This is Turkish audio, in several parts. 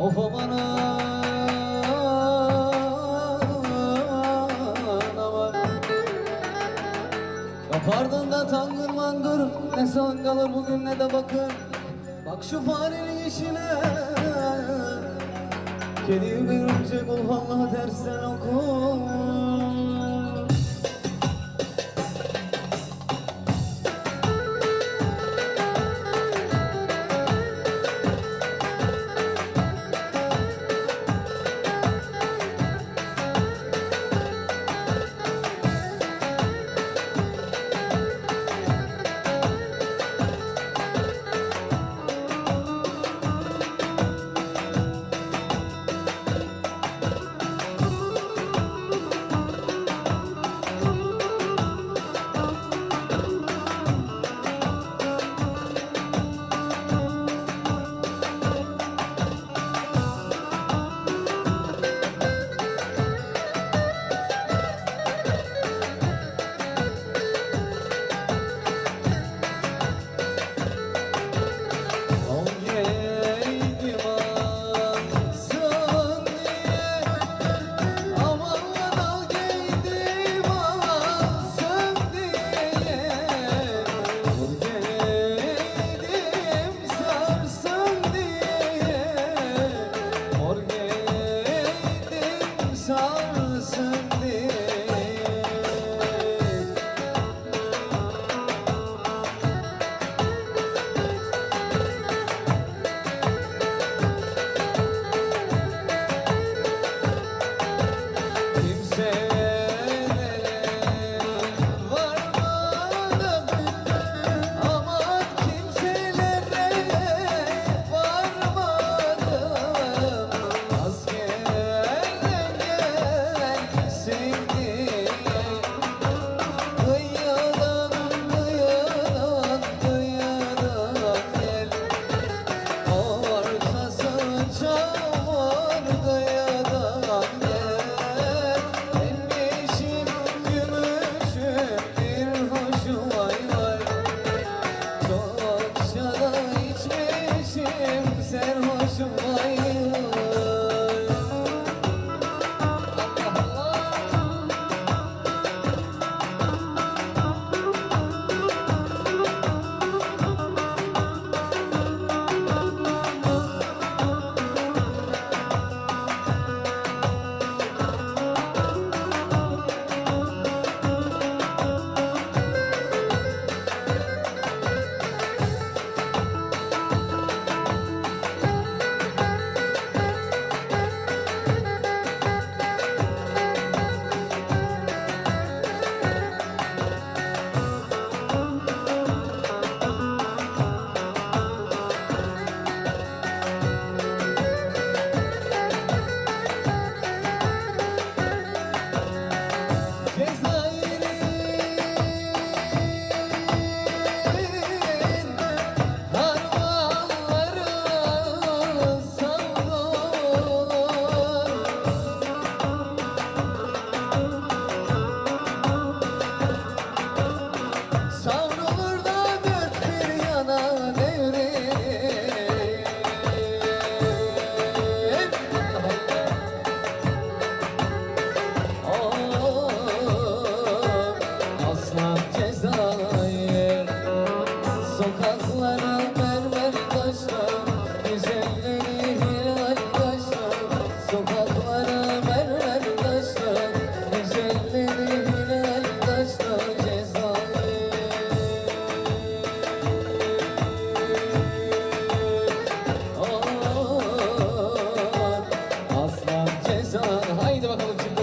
Of aman aman Kapardın da tangır mangır Ne son kalır bugün ne de bakın. Bak şu farenin işine. Kediyi görünce kul vallahi dersten oku.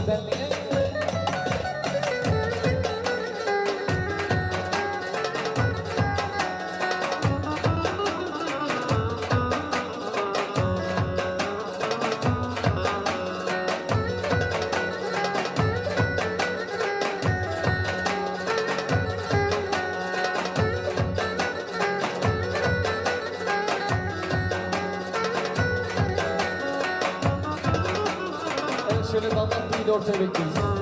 da authorities.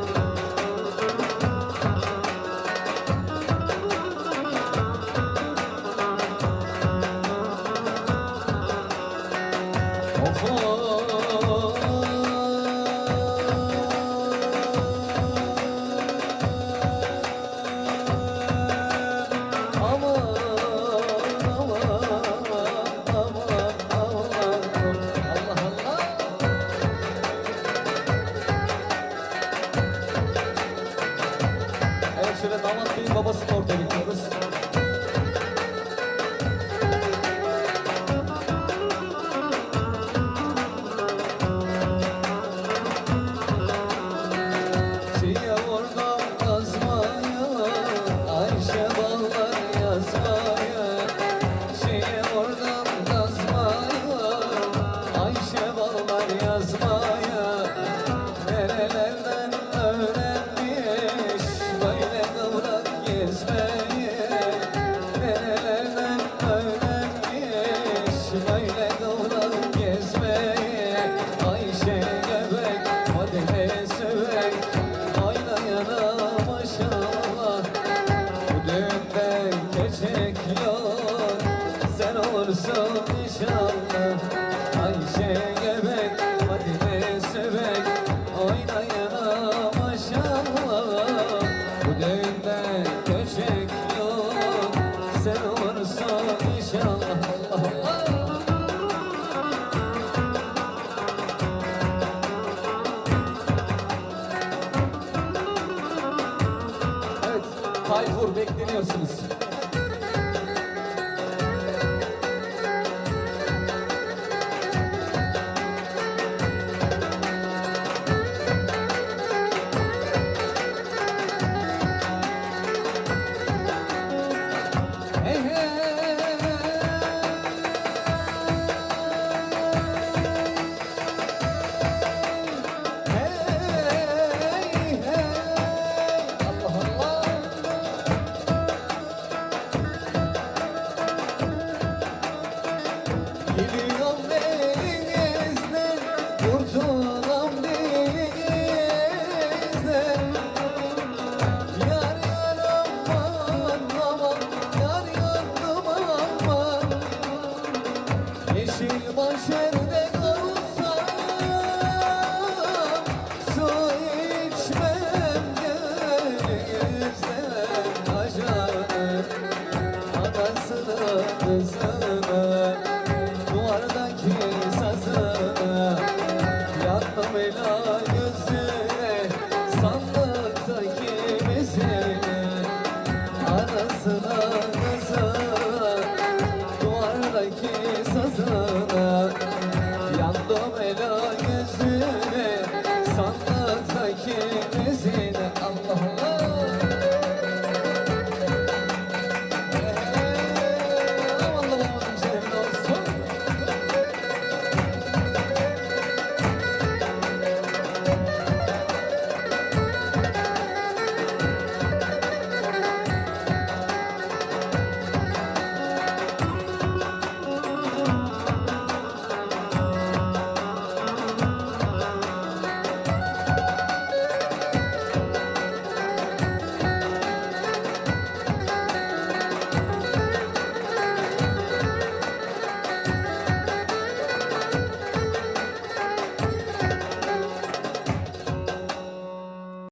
Tayfur bekleniyorsunuz.